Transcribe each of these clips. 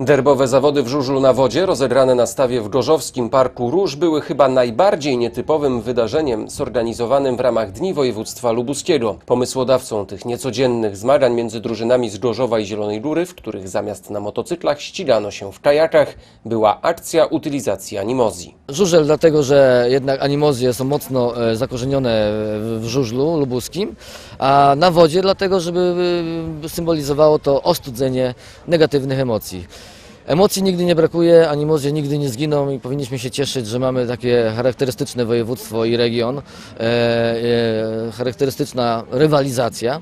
Derbowe zawody w żużlu na wodzie, rozegrane na stawie w Gorzowskim Parku Róż, były chyba najbardziej nietypowym wydarzeniem zorganizowanym w ramach Dni Województwa Lubuskiego. Pomysłodawcą tych niecodziennych zmagań między drużynami z Gorzowa i Zielonej Góry, w których zamiast na motocyklach ścigano się w kajakach, była akcja utylizacji animozji. Żużel dlatego, że jednak animozje są mocno e, zakorzenione w żużlu lubuskim, a na wodzie dlatego, żeby e, symbolizowało to ostudzenie negatywnych emocji. Emocji nigdy nie brakuje, animozje nigdy nie zginą i powinniśmy się cieszyć, że mamy takie charakterystyczne województwo i region, e, e, charakterystyczna rywalizacja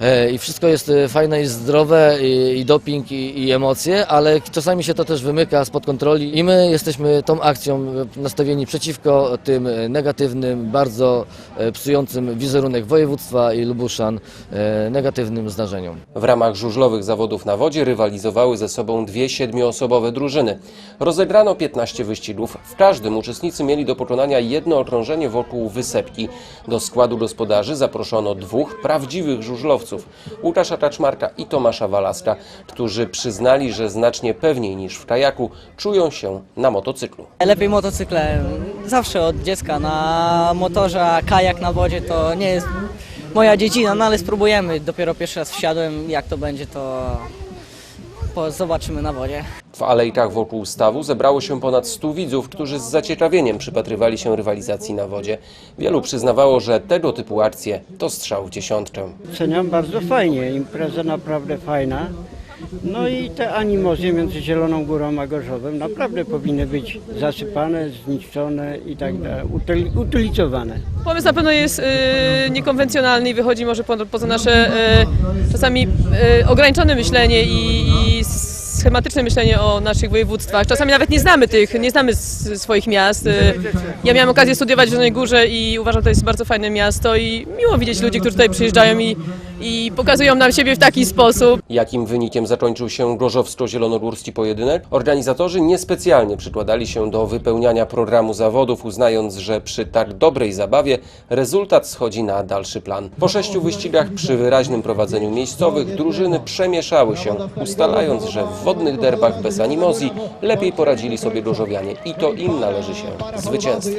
e, i wszystko jest e, fajne i zdrowe i, i doping i, i emocje, ale czasami się to też wymyka spod kontroli i my jesteśmy tą akcją nastawieni przeciwko tym e, negatywnym, bardzo e, psującym wizerunek województwa i Lubuszan e, negatywnym zdarzeniom. W ramach żużlowych zawodów na wodzie rywalizowały ze sobą dwie siedmioosobowe drużyny. Rozegrano 15 wyścigów. W każdym uczestnicy mieli do pokonania jedno okrążenie wokół wysepki. Do składu gospodarzy zaproszono dwóch prawdziwych żużlowców, Łukasza Kaczmarka i Tomasza Walaska, którzy przyznali, że znacznie pewniej niż w kajaku czują się na motocyklu. Lepiej motocykle. Zawsze od dziecka na motorze, a kajak na wodzie to nie jest moja dziedzina, no ale spróbujemy. Dopiero pierwszy raz wsiadłem, jak to będzie, to po- zobaczymy na wodzie. W alejkach wokół stawu zebrało się ponad 100 widzów, którzy z zaciekawieniem przypatrywali się rywalizacji na wodzie. Wielu przyznawało, że tego typu akcje to strzał w dziesiątkę. Oceniam bardzo fajnie, impreza naprawdę fajna. No i te animozje między Zieloną Górą a Gorzowem naprawdę powinny być zasypane, zniszczone i tak dalej, utyl- utylizowane. Pomysł na pewno jest y, niekonwencjonalny i wychodzi może po, poza nasze y, czasami y, ograniczone myślenie i, i schematyczne myślenie o naszych województwach. Czasami nawet nie znamy tych, nie znamy swoich miast. Y, ja miałam okazję studiować w Zielonej Górze i uważam, że to jest bardzo fajne miasto i miło widzieć ludzi, którzy tutaj przyjeżdżają i, i pokazują nam siebie w taki sposób. Jakim wynikiem zakończył się gorzowsko-zielonogórski pojedynek? Organizatorzy niespecjalnie przykładali się do wypełniania programu zawodów, uznając, że przy tak dobrej zabawie rezultat schodzi na dalszy plan. Po sześciu wyścigach przy wyraźnym prowadzeniu miejscowych drużyny przemieszały się, ustalając, że w wodnych derbach bez animozji lepiej poradzili sobie gorzowianie i to im należy się zwycięstwo.